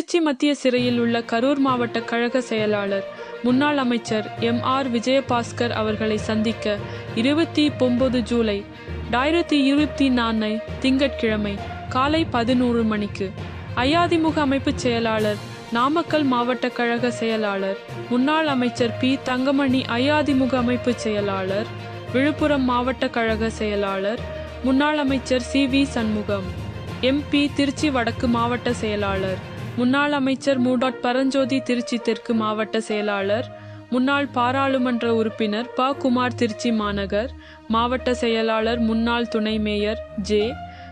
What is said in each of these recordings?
திருச்சி மத்திய சிறையில் உள்ள கரூர் மாவட்ட கழக செயலாளர் முன்னாள் அமைச்சர் எம். ஆர். விஜயபாஸ்கர் அவர்களை சந்திக்க இருபத்தி ஒன்பது ஜூலை ஆயிரத்தி இருபத்தி நான்கு திங்கட்கிழமை காலை பதினோரு மணிக்கு அயாதிமுக அமைப்புச் செயலாளர் நாமக்கல் மாவட்ட கழக செயலாளர் முன்னாள் அமைச்சர் பி. தங்கமணி அயாதிமுக அமைப்புச் செயலாளர் விழுப்புரம் மாவட்ட கழக செயலாளர் முன்னாள் அமைச்சர் C. V. Shanmugam MP Tiruchi வடக்கு மாவட்ட செயலாளர் முன்னாள் அமைச்சர் மூடாட் பரஞ்சோதி திருச்சி தெற்கு மாவட்ட செயலாளர் முன்னாள் பாராளுமன்ற உறுப்பினர் ப. குமார் திருச்சி மாநகர் மாவட்ட செயலாளர் முன்னாள் துணை மேயர் ஜே.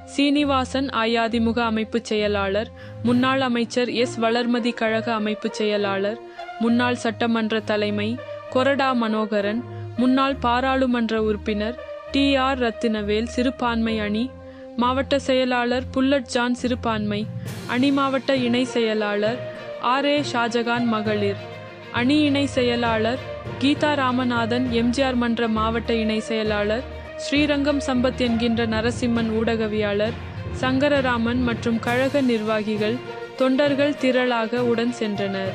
சீனிவாசன் அஇஅதிமுக அமைப்பு செயலாளர் முன்னாள் அமைச்சர் எஸ். வளர்மதி கழக அமைப்பு செயலாளர் முன்னாள் சட்டமன்ற தலைமை கொரடா மனோகரன் முன்னாள் பாராளுமன்ற உறுப்பினர் டி. ஆர். ரத்தினவேல் சிறுபான்மை அணி மாவட்ட செயலாளர் புல்லட் ஜான் சிறுபான்மை அணி மாவட்ட இணை செயலாளர் ஆர் ஏ ஷாஜகான் மகளிர் அணி இணை செயலாளர் கீதா ராமநாதன் எம்ஜிஆர் மன்ற மாவட்ட இணை செயலாளர் ஸ்ரீரங்கம் சம்பத் என்கின்ற நரசிம்மன் ஊடகவியாளர் சங்கரராமன் மற்றும் கழக நிர்வாகிகள் தொண்டர்கள் திரளாக உடன் சென்றனர்.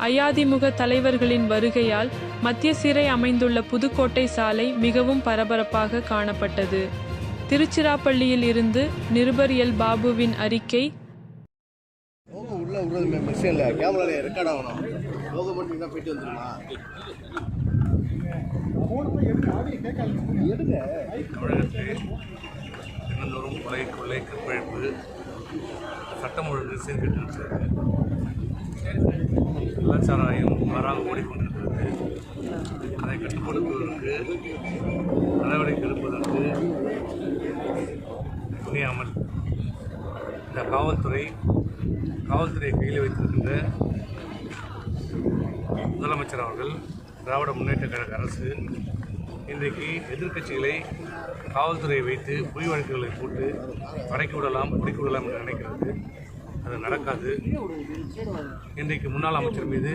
அயாதிமுக தலைவர்களின் வருகையால் மத்திய சிறை அமைந்துள்ள புதுக்கோட்டை சாலை மிகவும் பரபரப்பாக காணப்பட்டது. திருச்சிராப்பள்ளியில் இருந்து நிருபர் எல். பாபுவின் அறிக்கை. உள்ள விடுறது மிஷின் இல்லை கேமரால ரெக்கார்ட் ஆகணும். லோகோ மட்டும் தான் போயிட்டு வந்துருமா? எடுங்க. தமிழகத்திலே தினந்தோறும் கொலை கொள்ளை கற்பழிப்பு சட்டம் ஒழுங்கு சீர்கெட்டிருக்கிறது. கலாச்சாரம் மாறாமல் ஓடிக்கொண்டிருக்கிறது. அதை கட்டுப்படுத்துவதற்கு நடவடிக்கை எடுப்பதற்கு துணியாமல் இந்த காவல்துறை காவல்துறையை கையில் வைத்திருக்கின்ற முதலமைச்சர் அவர்கள் திராவிட முன்னேற்ற கழக அரசு இன்றைக்கு எதிர்க்கட்சிகளை காவல்துறையை வைத்து பொய் வழக்குகளை போட்டு படைக்கி விடலாம் முடிக்க விடலாம் என்று நினைக்கிறது. அது நடக்காது. இன்றைக்கு முன்னாள் அமைச்சர் மீது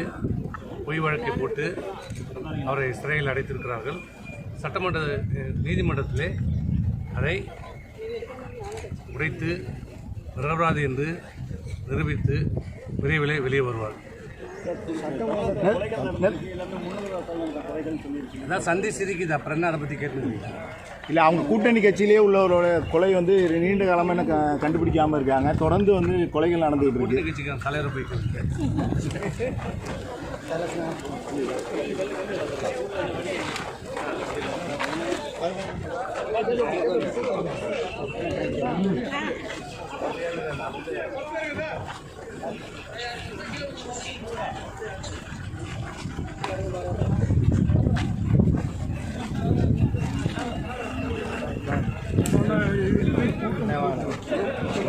பொய் வழக்கை போட்டு அவரை சிறையில் அடைத்திருக்கிறார்கள். சட்டமன்ற நீதிமன்றத்திலே அதை உடைத்து நிரபராதி என்று நிரூபித்து விரைவிலே வெளியே வருவார். அதான் சந்தி சிரிக்குது அப்புறம் என்ன அதை பற்றி கேட்டுருக்கீங்க இல்லை அவங்க கூட்டணி கட்சியிலேயே உள்ளவரோட கொலை வந்து நீண்ட காலமாக என்ன க கண்டுபிடிக்காமல் இருக்காங்க. தொடர்ந்து வந்து கொலைகள் நடந்துகிட்டு இருக்கு. கட்சிக்கு தலைவர் போய் Thank